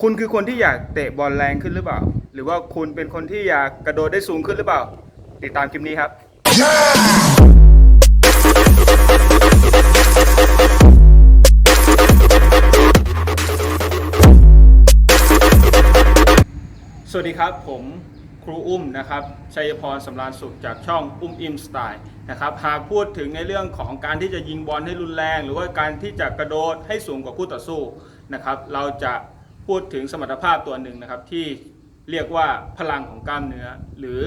คุณคือคนที่อยากเตะบอลแรงขึ้นหรือเปล่า หรือว่าคุณเป็นคนที่อยากกระโดดได้สูงขึ้นหรือเปล่า ติดตามคลิปนี้ครับ สวัสดีครับผมครูอุ้มนะครับชัยพรสำราญสุขจากช่องอุ้มอิมสไตล์นะครับหากพูดถึงในเรื่องของการที่จะยิงบอลให้รุนแรง หรือว่าการที่จะกระโดดให้สูงกว่าคู่ต่อสู้นะครับ เราจะ พูดถึงสมรรถภาพตัวหนึ่งนะครับที่เรียกว่าพลังของกล้ามเนื้อหรือ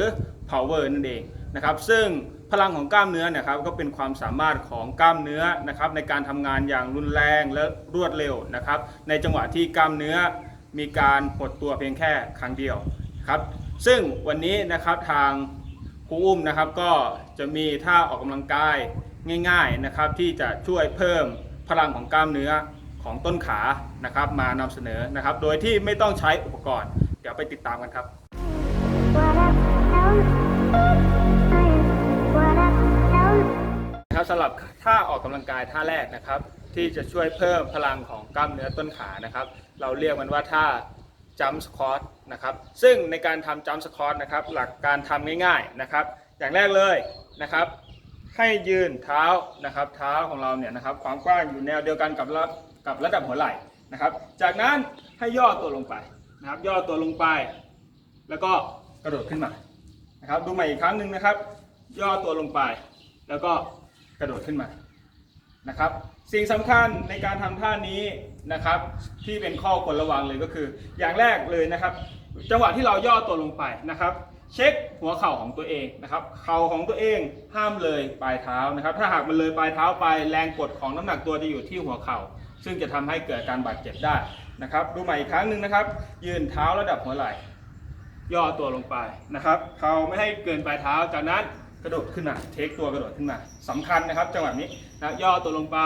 power นั่นเองนะครับซึ่งพลังของกล้ามเนื้อนะครับก็เป็นความสามารถของกล้ามเนื้อนะครับในการทำงานอย่างรุนแรงและรวดเร็วนะครับในจังหวะที่กล้ามเนื้อมีการหดตัวเพียงแค่ครั้งเดียวครับซึ่งวันนี้นะครับทางครูอุ้มนะครับก็จะมีท่าออกกำลังกายง่าย ๆนะครับ ที่จะช่วยเพิ่มพลังของกล้ามเนื้อ ของต้นขานะครับมานำเสนอนะครับ โดยที่ไม่ต้องใช้อุปกรณ์ เดี๋ยวไปติดตามกันครับ นะครับสำหรับท่าออกกำลังกายท่าแรกนะครับ ที่จะช่วยเพิ่มพลังของกล้ามเนื้อต้นขานะครับ เราเรียกมันว่าท่า jump squat นะครับซึ่งในการทำ jump squat นะครับหลักการทำง่ายๆนะครับ อย่างแรกเลยนะครับ ให้ยืนเท้านะครับ เท้าของเราเนี่ยนะครับ ความกว้างอยู่แนวเดียวกันกับระ กับระดับหัวไหล่นะครับ จากนั้นให้ย่อตัวลงไปนะครับ ย่อตัวลงไป แล้วก็กระโดดขึ้นมานะครับ ดูใหม่อีกครั้งหนึ่งนะครับ ย่อตัวลงไป แล้วก็กระโดดขึ้นมานะครับ สิ่งสำคัญในการทำท่านี้นะครับ ที่เป็นข้อควรระวังเลยก็คือ อย่างแรกเลยนะครับ จังหวะที่เราย่อตัวลงไปนะครับเช็คหัวเข่าของตัวเองนะครับ เข่าของตัวเองห้ามเลยปลายเท้านะครับ ถ้าหากมันเลยปลายเท้าไปแรงกดของน้ำหนักตัวจะอยู่ที่หัวเข่า ซึ่งจะทำให้เกิดการบาดเจ็บได้นะครับ ดูใหม่อีกครั้งหนึ่งนะครับ ยืนเท้าระดับหัวไหล่ ย่อตัวลงไปนะครับ เขาไม่ให้เกินปลายเท้า จากนั้นกระโดดขึ้นมาเทคตัวกระโดดขึ้นมาสำคัญนะครับ จังหวะนี้นะย่อตัวลงไป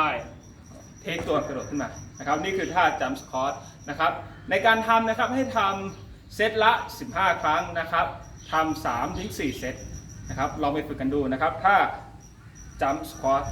เทคตัวกระโดดขึ้นมานะครับ นี่คือท่าจัมสคอร์ตนะครับ ในการทำนะครับให้ทำเซตละ 15 ครั้งนะครับทำ3ถึง4เซตนะครับลองไปฝึกกันดูนะครับ ถ้าจัมสคอร์ต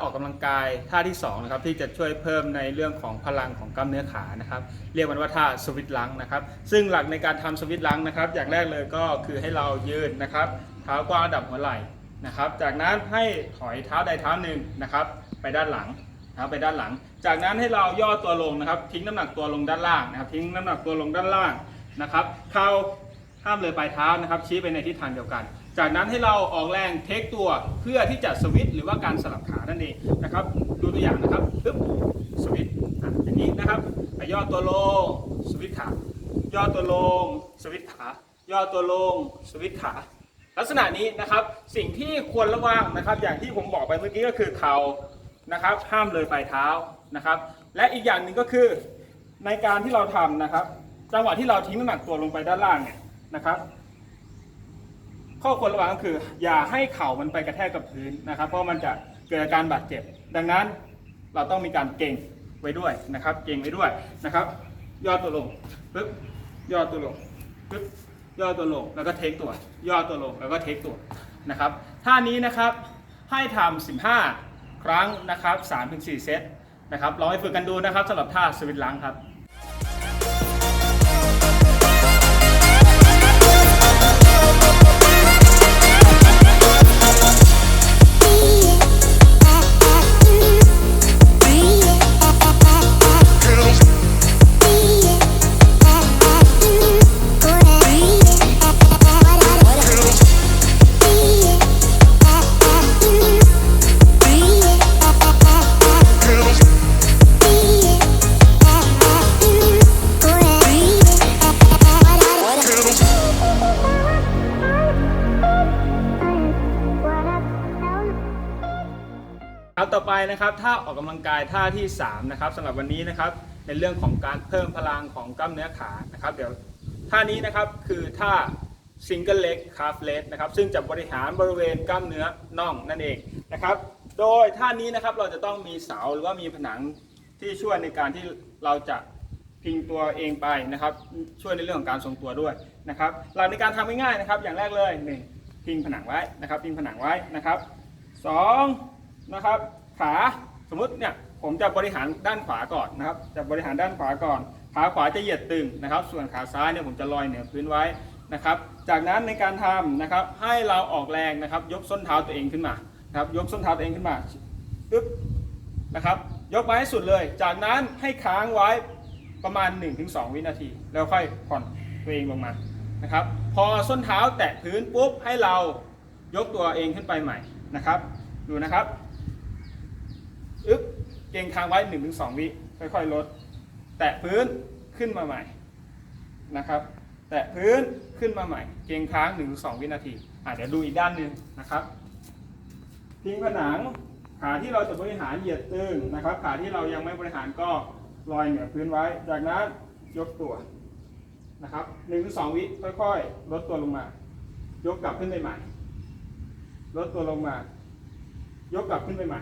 ออกกำลังกายท่าที่2นะครับที่จะช่วยเพิ่มในเรื่องของพลังของกล้ามเนื้อขานะครับเรียกมันว่าท่าสวิตลังนะครับซึ่งหลักในการทำสวิตลังนะครับ อย่างแรกเลยก็คือให้เรายืนนะครับเท้ากว้างระดับหัวไหล่นะครับ จากนั้นให้ถอยเท้าใดเท้าหนึ่งนะครับ ไปด้านหลังนะครับไปด้านหลัง จากนั้นให้เราย่อตัวลงนะครับ ทิ้งน้ำหนักตัวลงด้านล่างนะครับ ทิ้งน้ำหนักตัวลงด้านล่างนะครับเข่าห้ามเลยปลายเท้านะครับ ชี้ไปในทิศทางเดียวกัน จากนั้นให้เราออกแรงเทคตัวเพื่อที่จะสวิตหรือว่าการสลับขานั่นเองนะครับดูตัวอย่างนะครับปึ๊บสวิตอะอย่างนี้นะครับย่อตัวลงสวิตขาย่อตัวลงสวิตขาย่อตัวลงสวิตขา ลักษณะนี้นะครับสิ่งที่ควรระวังนะครับ อย่างที่ผมบอกไปเมื่อกี้ก็คือเข่านะครับ ห้ามเลยปลายเท้านะครับ และอีกอย่างหนึ่งก็คือในการที่เราทำนะครับ จังหวะที่เราทิ้งน้ำหนักตัวลงไปด้านล่างเนี่ยนะครับ ข้อควรระวังก็คือ อย่าให้เข่ามันไปกระแทกกับพื้นนะครับ เพราะมันจะเกิดอาการบาดเจ็บ ดังนั้นเราต้องมีการเก่งไว้ด้วยนะครับ เก่งไว้ด้วยนะครับ ย่อตัวลงปึ๊บย่อตัวลงปึ๊บย่อตัวลงแล้วก็เทคตัว ย่อตัวลงแล้วก็เทคตัวนะครับท่านี้นะครับให้ทำ15 ครั้งนะครับ3-4 เซตนะครับลองไปฝึกกันดูนะครับสำหรับท่าสวิตช์ล้างครับ ต่อไปนะครับท่าออกกำลังกายท่าที่3นะครับสำหรับวันนี้นะครับในเรื่องของการเพิ่มพลังของกล้ามเนื้อขานะครับ เดี๋ยวท่านี้นะครับคือท่า single leg calf raise นะครับ ซึ่งจะบริหารบริเวณกล้ามเนื้อน่องนั่นเองนะครับ โดยท่านี้นะครับเราจะต้องมีเสาหรือว่ามีผนังที่ช่วยในการที่เราจะพิงตัวเองไปนะครับ ช่วยในเรื่องของการทรงตัวด้วยนะครับ หลักในการทำง่ายๆนะครับ อย่างแรกเลยหนึ่งพิงผนังไว้นะครับ พิงผนังไว้นะครับสองนะครับ ขาสมมติเนี่ยผมจะบริหารด้านขวาก่อนนะครับ จะบริหารด้านขวาก่อน ขาขวาจะเหยียดตึงนะครับ ส่วนขาซ้ายเนี่ยผมจะลอยเหนือพื้นไว้นะครับ จากนั้นในการทำนะครับให้เราออกแรงนะครับ ยกส้นเท้าตัวเองขึ้นมานะครับ ยกส้นเท้าตัวเองขึ้นมาปึ๊บนะครับ ยกมาให้สุดเลย จากนั้นให้ค้างไว้ประมาณ 1-2 วินาที แล้วค่อยผ่อนตัวเองลงมานะครับ พอส้นเท้าแตะพื้นปุ๊บให้เรายกตัวเองขึ้นไปใหม่นะครับ ดูนะครับ อึ๊บเกรงค้างไว้1-2วิค่อยๆลด แตะพื้นขึ้นมาใหม่นะครับ แตะพื้นขึ้นมาใหม่ เกรงค้าง1-2วินาทีอะเดี๋ยวดูอีกด้านหนึ่งนะครับพิงผนังขาที่เราจะบริหารเหยียดตึงนะครับ ขาที่เรายังไม่บริหารก็ลอยเหนือพื้นไว้ จากนั้นยกตัวนะครับ1-2วิค่อยๆ ลดตัวลงมา ยกกลับขึ้นไปใหม่ ลดตัวลงมา ยกกลับขึ้นไปใหม่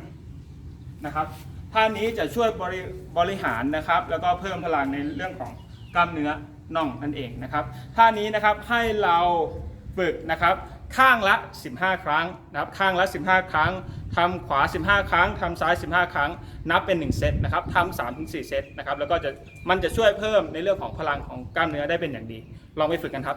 นะครับท่านี้จะช่วยบริบริหารนะครับ แล้วก็เพิ่มพลังในเรื่องของกล้ามเนื้อน่องนั่นเองนะครับท่านี้นะครับให้เราฝึกนะครับข้างละ 15 ครั้งนะครับข้างละ 15 ครั้งทำขวา 15 ครั้งทำซ้าย 15 ครั้ง นับเป็น 1 เซตนะครับทำ3ถึง4เซตนะครับแล้วก็จะมันจะช่วยเพิ่มในเรื่องของพลังของกล้ามเนื้อได้เป็นอย่างดี ลองไปฝึกกันครับ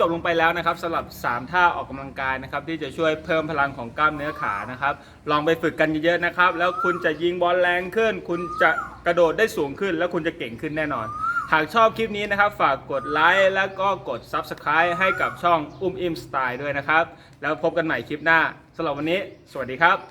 จบลงไปแล้วนะครับสำหรับ 3 ท่าออกกำลังกายนะครับที่จะช่วยเพิ่มพลังของกล้ามเนื้อขานะครับ ลองไปฝึกกันเยอะๆนะครับ แล้วคุณจะยิงบอลแรงขึ้น คุณจะกระโดดได้สูงขึ้น แล้วคุณจะเก่งขึ้นแน่นอน หากชอบคลิปนี้นะครับ ฝากกดไลค์แล้วก็กด Subscribe ให้กับช่องอุ้มอิมสไตล์ด้วยนะครับ แล้วพบกันใหม่คลิปหน้าสำหรับวันนี้ สวัสดีครับ